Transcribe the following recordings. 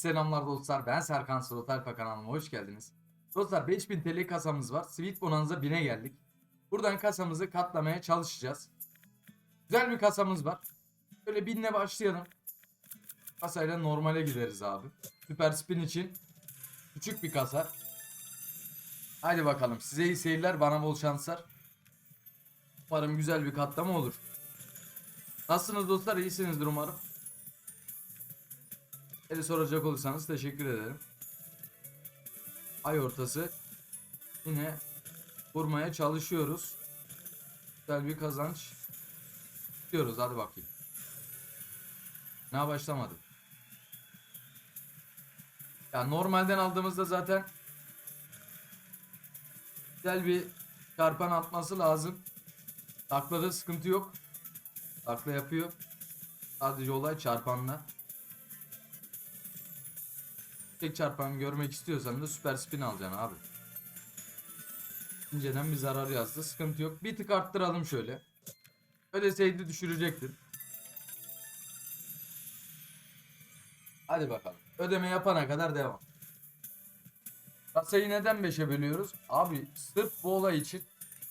Selamlar dostlar ben Serkan Slot Alfa kanalıma hoş geldiniz. Dostlar 5000 TL kasamız var. Sweet Bonanza 1000'e geldik. Buradan kasamızı katlamaya çalışacağız. Güzel bir kasamız var. Böyle 1000'le başlayalım. Kasayla normale gideriz abi. Süper spin için küçük bir kasa. Hadi bakalım size iyi seyirler bana bol şanslar. Umarım güzel bir katlama olur. Nasılsınız dostlar? İyisinizdir umarım. Beni soracak olursanız teşekkür ederim. Ay ortası yine vurmaya çalışıyoruz. Güzel bir kazanç diyoruz hadi bakayım. Ne başlamadı. Ya normalden aldığımızda zaten güzel bir çarpan atması lazım. Taklada sıkıntı yok. Takla yapıyor. Sadece olay çarpanla. Tek çarpan görmek istiyorsan da süper spin alacaksın abi. İnceden bir zarar yazdı. Sıkıntı yok. Bir tık arttıralım şöyle. Ödeseydi düşürecektim. Hadi bakalım. Ödeme yapana kadar devam. Kasayı neden 5'e bölüyoruz? Abi sırf bu olay için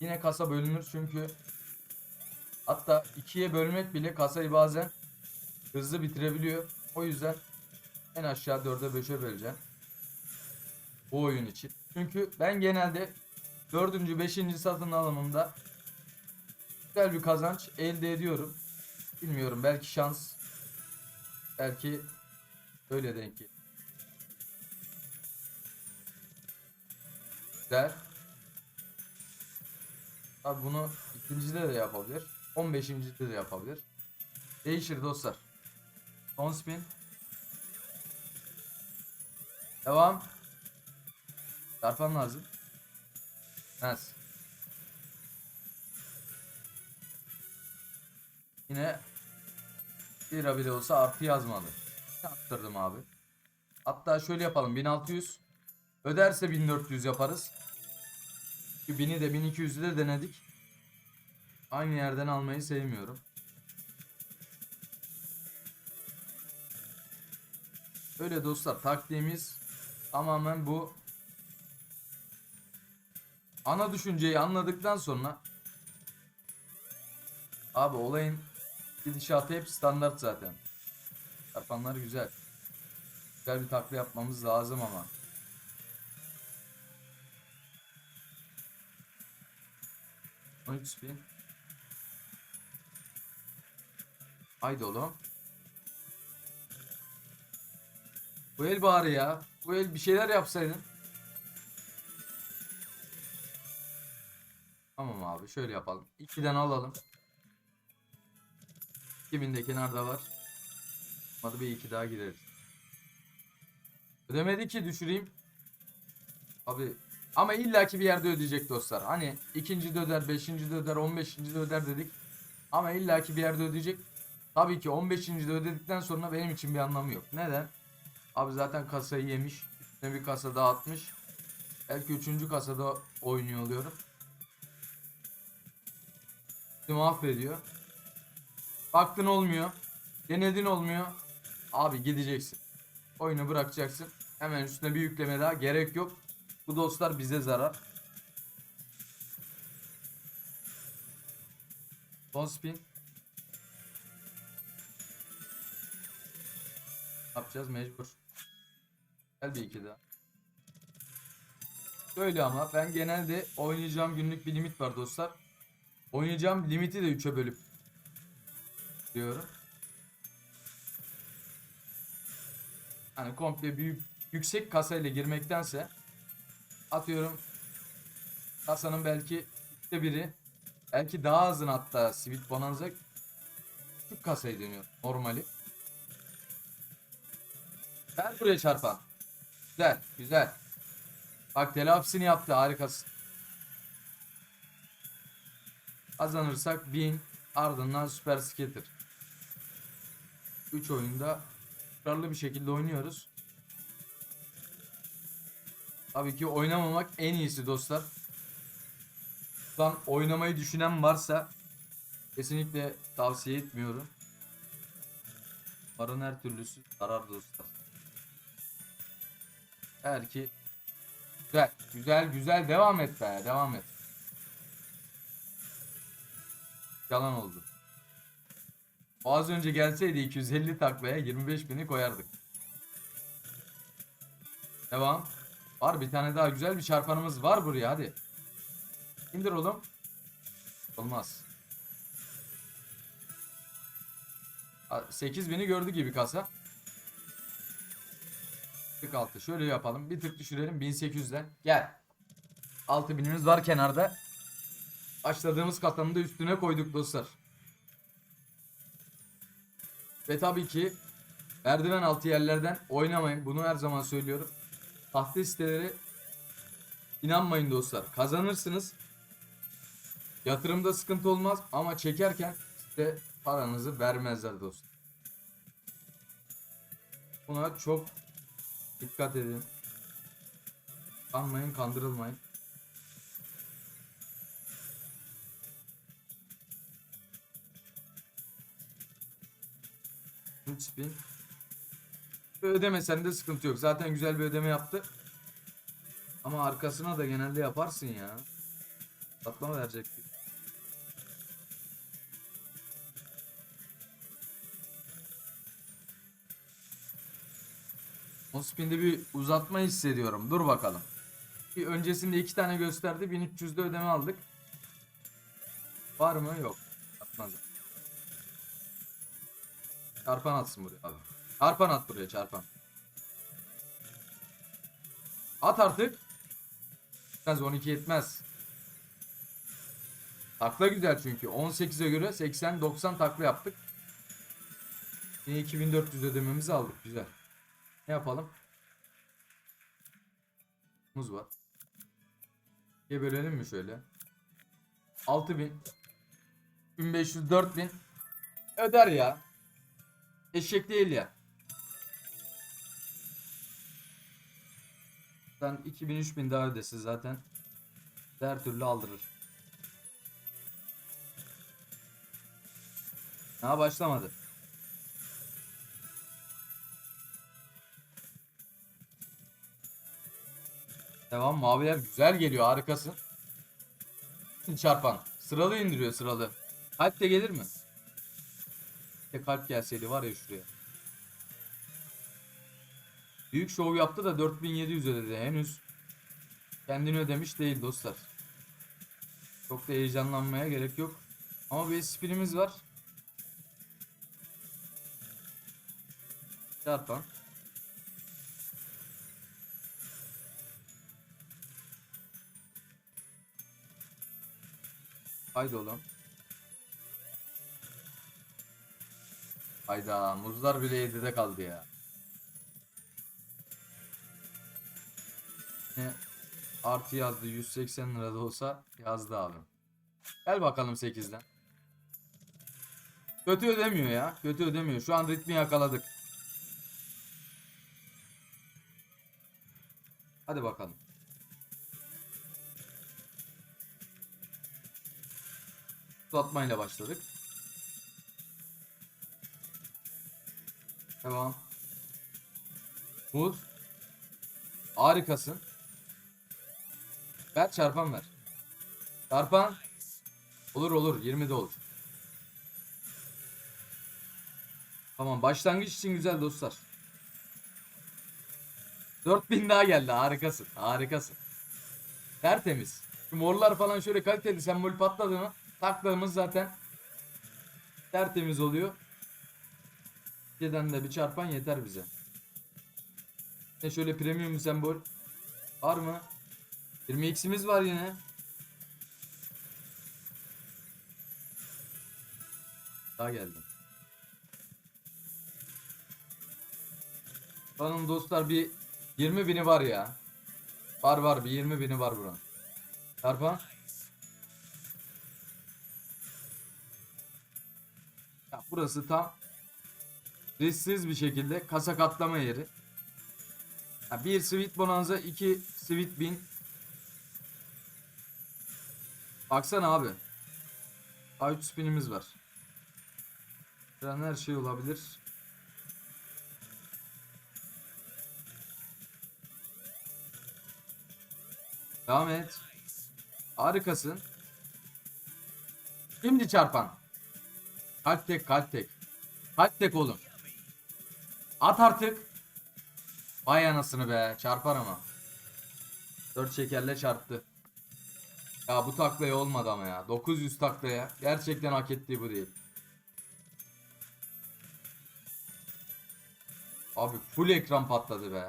yine kasa bölünür çünkü hatta 2'ye bölmek bile kasayı bazen hızlı bitirebiliyor. O yüzden en aşağı 4'e 5'e böleceğim. Bu oyun için. Çünkü ben genelde 4. 5. satın alımında güzel bir kazanç elde ediyorum. Bilmiyorum belki şans belki öyle denk gelir. Güzel. Abi bunu ikincide de yapabilir. 15. de yapabilir. Değişir dostlar. Son spin. Devam. Çarpan lazım. Nice. Yine lira bile olsa artı yazmalı. Arttırdım abi. Hatta şöyle yapalım 1600 öderse 1400 yaparız. 1000'i de 1200'ü de denedik. Aynı yerden almayı sevmiyorum. Öyle dostlar taktiğimiz tamamen bu. Ana düşünceyi anladıktan sonra abi olayın gidişatı hep standart zaten. Yapanlar güzel. Güzel bir takla yapmamız lazım ama. Spin. Haydi oğlum. Bu el bari ya. Bu el bir şeyler yapsaydın. Tamam abi şöyle yapalım. 2'den alalım. 2000 de kenarda var. Hadi bir iki daha gideriz. Ödemedi ki düşüreyim. Abi ama illaki bir yerde ödeyecek dostlar. Hani ikinci de öder, beşinci de öder, on beşinci de öder dedik. Ama illaki bir yerde ödeyecek. Tabii ki 15. de ödedikten sonra benim için bir anlamı yok. Neden? Abi zaten kasayı yemiş. Üstüne bir kasa daha atmış. Belki üçüncü kasada oynuyor oluyorum. Bizi mahvediyor. Baktın olmuyor. Denedin olmuyor. Abi gideceksin. Oyunu bırakacaksın. Hemen üstüne bir yükleme daha. Gerek yok. Bu dostlar bize zarar. Son spin. Yapacağız mecbur. Gel bir iki daha. Böyle ama ben genelde oynayacağım günlük bir limit var dostlar. Oynayacağım limiti de 3'e bölüp diyorum. Hani komple büyük yüksek kasayla girmektense atıyorum kasanın belki üçte biri belki daha azın hatta Sweet Bonanza küçük kasayı dönüyor normali. Ver buraya çarpan. Güzel, güzel. Bak telafisini yaptı, harikasın. Kazanırsak 1000 ardından Super Skater. 3 oyunda kararlı bir şekilde oynuyoruz. Tabii ki oynamamak en iyisi dostlar. Şu oynamayı düşünen varsa kesinlikle tavsiye etmiyorum. Paranın her türlüsü zarar dostlar. Eğer ki güzel güzel güzel devam et be devam et. Yalan oldu. Az önce gelseydi 250 taklaya 25 bini koyardık. Devam. Var bir tane daha güzel bir çarpanımız var buraya hadi. İndir oğlum. Olmaz. 8000'i gördü gibi kasa. 46. Şöyle yapalım. Bir tık düşürelim 1800'den. Gel. 6000'imiz var kenarda. Başladığımız kasanın da üstüne koyduk dostlar. Ve tabii ki merdiven altı yerlerden oynamayın. Bunu her zaman söylüyorum. Tahta siteleri inanmayın dostlar. Kazanırsınız. Yatırımda sıkıntı olmaz ama çekerken size paranızı vermezler dostlar. Buna çok dikkat edin. Kanmayın, kandırılmayın. Spin. Ödemesen de sıkıntı yok. Zaten güzel bir ödeme yaptı. Ama arkasına da genelde yaparsın ya. Satma verecekti. O spinde bir uzatma hissediyorum. Dur bakalım. Bir öncesinde iki tane gösterdi. 1300'de ödeme aldık. Var mı? Yok. Atmaz. Çarpan atsın buraya abi. Çarpan at buraya çarpan. At artık. Yetmez 12 yetmez. Takla güzel çünkü. 18'e göre 80-90 takla yaptık. Yine 2400 ödememizi aldık. Güzel. Ne yapalım? Muz var. İkiye bölelim mi şöyle? 6000 1500 4000 öder ya. Eşek değil ya. Sen 2000 3000 daha ödesin zaten. Her türlü aldırır. Ha başlamadı. Devam maviler güzel geliyor harikasın. Çarpan. Sıralı indiriyor sıralı. Kalp de gelir mi? Bir kalp gelseydi var ya şuraya. Büyük şov yaptı da 4700 ödedi henüz. Kendini ödemiş değil dostlar. Çok da heyecanlanmaya gerek yok. Ama bir spinimiz var. Çarpan. Haydi oğlum. Hayda muzlar bile 7'de kaldı ya. Ne artı yazdı 180 lirada olsa yazdı abi. Gel bakalım 8'den. Kötü ödemiyor ya. Kötü ödemiyor. Şu an ritmi yakaladık. Uzatmayla başladık. Devam. Muz. Harikasın. Ver çarpan ver. Çarpan. Olur olur 20'de olur. Tamam başlangıç için güzel dostlar. 4000 daha geldi harikasın harikasın. Tertemiz. Şu morlar falan şöyle kaliteli sembol patladı mı? Taklarımız zaten tertemiz oluyor. Giden de bir çarpan yeter bize. Ne şöyle premium sembol var mı? 20x'imiz var yine. Daha geldi. Hanım dostlar bir 20 bini var ya. Var var bir 20 bini var buranın. Çarpan. Burası tam risksiz bir şekilde kasa katlama yeri. Ya bir Sweet Bonanza, iki Sweet Bean. Baksana abi. A3 spinimiz var. An her şey olabilir. Devam et. Harikasın. Şimdi çarpan. Kalp tek kalp tek. Kalp tek oğlum. At artık. Vay anasını be. Çarpar ama. Dört şekerle çarptı. Ya bu taklaya olmadı ama ya. 900 taklaya. Gerçekten hak ettiği bu değil. Abi full ekran patladı be.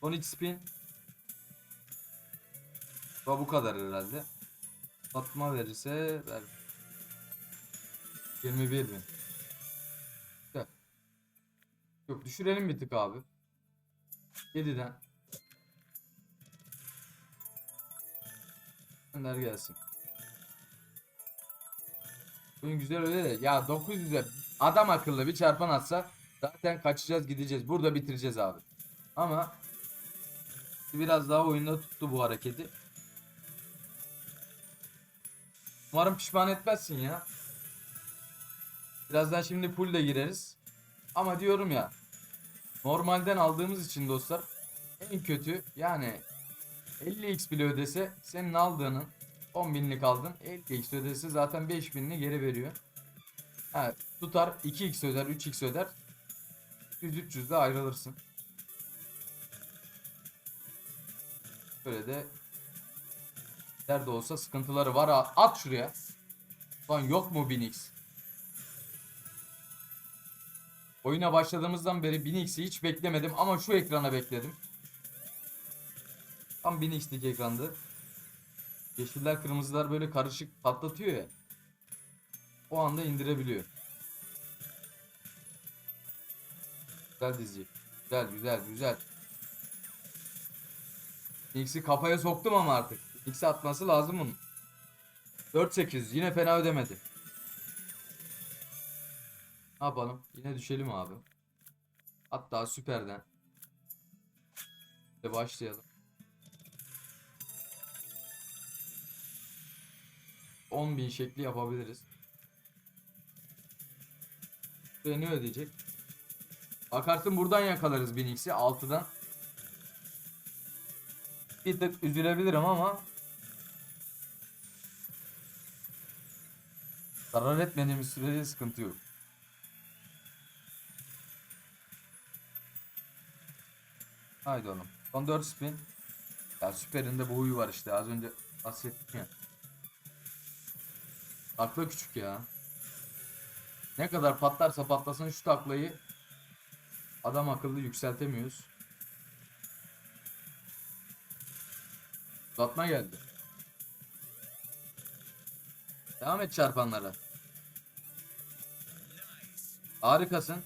Son iki spin. Bu kadar herhalde. Satma verirse ver. 21 bin. Güzel. Yok düşürelim bir tık abi. 7'den. Gönder gelsin. Oyun güzel öyle de ya 900'e adam akıllı bir çarpan atsa zaten kaçacağız gideceğiz. Burada bitireceğiz abi. Ama biraz daha oyunda tuttu bu hareketi. Umarım pişman etmezsin ya. Birazdan şimdi full de gireriz. Ama diyorum ya normalden aldığımız için dostlar en kötü yani 50x bile ödese senin aldığının 10 binlik aldın 50x ödese zaten 5 binini geri veriyor. Ha, tutar 2x öder 3x öder 100-300 de ayrılırsın. Böyle de nerede olsa sıkıntıları var. At şuraya. Lan yok mu 1000x? Oyuna başladığımızdan beri 1000x'i hiç beklemedim ama şu ekrana bekledim. Tam 1000x'lik ekrandı. Yeşiller kırmızılar böyle karışık patlatıyor ya. O anda indirebiliyor. Güzel dizi. Güzel güzel güzel. X'i kafaya soktum ama artık. X'i atması lazım bunun. 4-8 yine fena ödemedi. Ne yapalım? Yine düşelim abi. Hatta süperden. Ve başlayalım. 10.000 şekli yapabiliriz. Ve ne ödeyecek? Bakarsın buradan yakalarız 1000x'i 6'dan. Bir tık üzülebilirim ama zarar etmediğimiz sürece sıkıntı yok. Haydi oğlum. Son 4 spin. Ya süperinde bu huyu var işte az önce bahsettim ya. Takla küçük ya. Ne kadar patlarsa patlasın şu taklayı adam akıllı yükseltemiyoruz. Uzatma geldi. Devam et çarpanlara. Harikasın.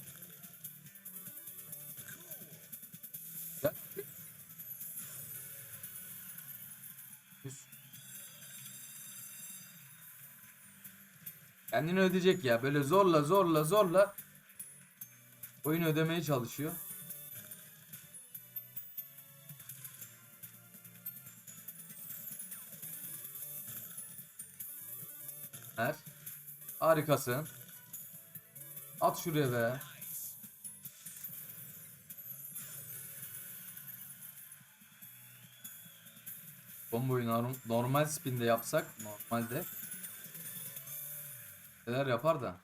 Kendini ödeyecek ya. Böyle zorla zorla zorla oyun ödemeye çalışıyor. Ver. Harikasın. At şuraya be. Bomboyu norm- normal spinde yapsak normalde neler yapar da.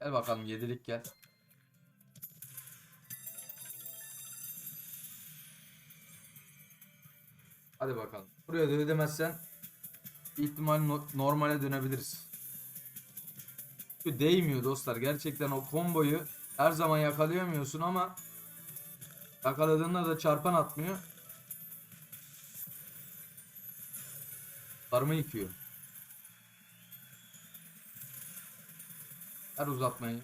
Gel bakalım yedilik gel. Hadi bakalım. Buraya da ödemezsen ihtimal no- normale dönebiliriz. Çünkü Değmiyor dostlar. Gerçekten o komboyu her zaman yakalayamıyorsun ama yakaladığında da çarpan atmıyor. Sarımı yıkıyor. Her uzatmayı.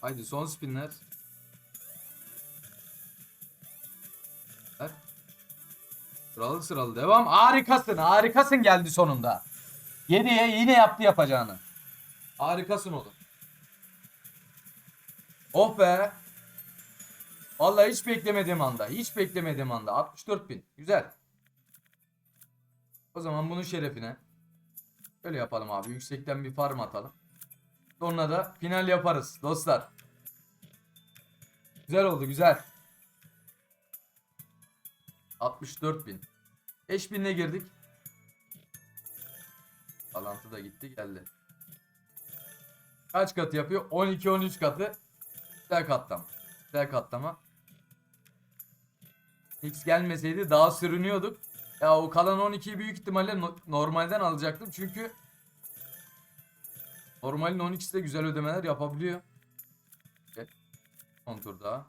Haydi son spinler. Sıralı sıralı devam. Harikasın. Harikasın geldi sonunda. 7'ye yine yaptı yapacağını. Harikasın oğlum. Oh be. Vallahi hiç beklemediğim anda. Hiç beklemediğim anda. 64 bin. Güzel. O zaman bunun şerefine şöyle yapalım abi. Yüksekten bir farm atalım. Sonra da final yaparız dostlar. Güzel oldu güzel. 64 bin. 5 binle girdik. Bağlantı da gitti geldi. Kaç katı yapıyor? 12-13 katı. Güzel katlama. Güzel katlama. X gelmeseydi daha sürünüyorduk. Ya o kalan 12'yi büyük ihtimalle no- normalden alacaktım. Çünkü normalin 12'si de güzel ödemeler yapabiliyor. Evet. Son tur daha.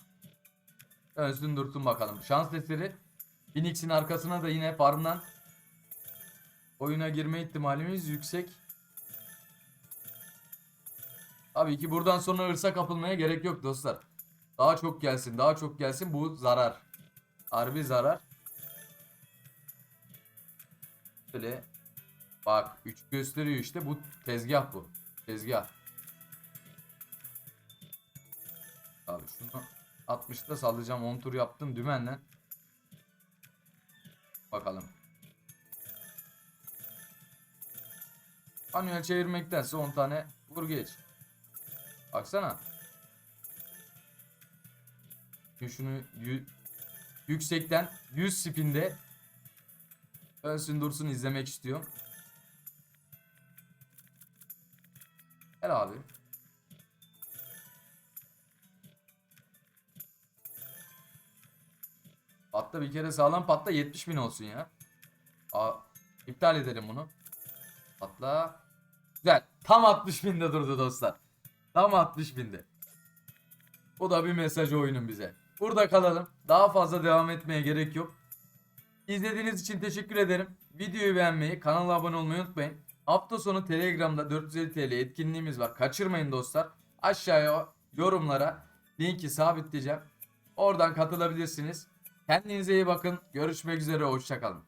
Ölsün dursun bakalım. Şans eseri Phoenix'in arkasına da yine farmdan oyuna girme ihtimalimiz yüksek. Tabii ki buradan sonra hırsa kapılmaya gerek yok dostlar. Daha çok gelsin, daha çok gelsin. Bu zarar. Harbi zarar. Böyle bak 3 gösteriyor işte. Bu tezgah bu. Tezgah. Abi şunu 60'ta sallayacağım. 10 tur yaptım dümenle. Bakalım. Manuel çevirmektense 10 tane vur geç. Baksana. Şunu yü- yüksekten 100 spinde ölsün dursun izlemek istiyorum. Gel abi. Patla bir kere sağlam patla 70 bin olsun ya. Aa, iptal edelim bunu. Patla. Güzel. Tam 60 binde durdu dostlar. Tam 60 binde. Bu da bir mesaj oyunun bize. Burada kalalım. Daha fazla devam etmeye gerek yok. İzlediğiniz için teşekkür ederim. Videoyu beğenmeyi, kanala abone olmayı unutmayın. Hafta sonu Telegram'da 450 TL etkinliğimiz var. Kaçırmayın dostlar. Aşağıya yorumlara linki sabitleyeceğim. Oradan katılabilirsiniz. Kendinize iyi bakın. Görüşmek üzere. Hoşçakalın.